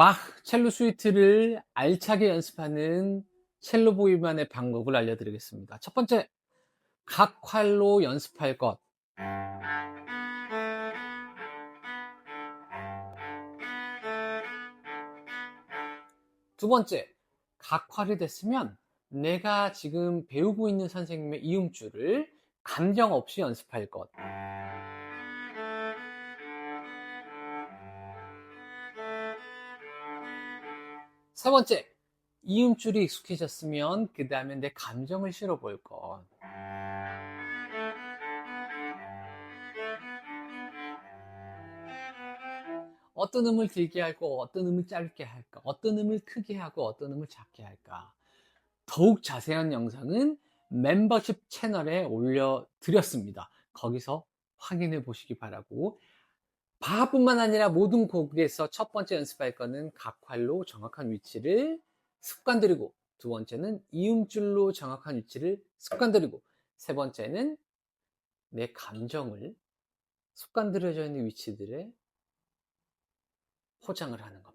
바흐 첼로 스위트를 알차게 연습하는 첼로 보이만의 방법을 알려드리겠습니다. 첫 번째, 각 활로 연습할 것. 두 번째, 각 활이 됐으면 내가 지금 배우고 있는 선생님의 이음줄을 감정 없이 연습할 것. 세 번째, 이음줄이 익숙해졌으면 그 다음에 내 감정을 실어 볼 것. 어떤 음을 길게 하고 어떤 음을 짧게 할까? 어떤 음을 크게 하고 어떤 음을 작게 할까? 더욱 자세한 영상은 멤버십 채널에 올려드렸습니다. 거기서 확인해 보시기 바라고 바뿐만 아니라 모든 곡에서 첫 번째 연습할 거는 각활로 정확한 위치를 습관들이고 두 번째는 이음줄로 정확한 위치를 습관들이고 세 번째는 내 감정을 습관들여져 있는 위치들에 포장을 하는 겁니다.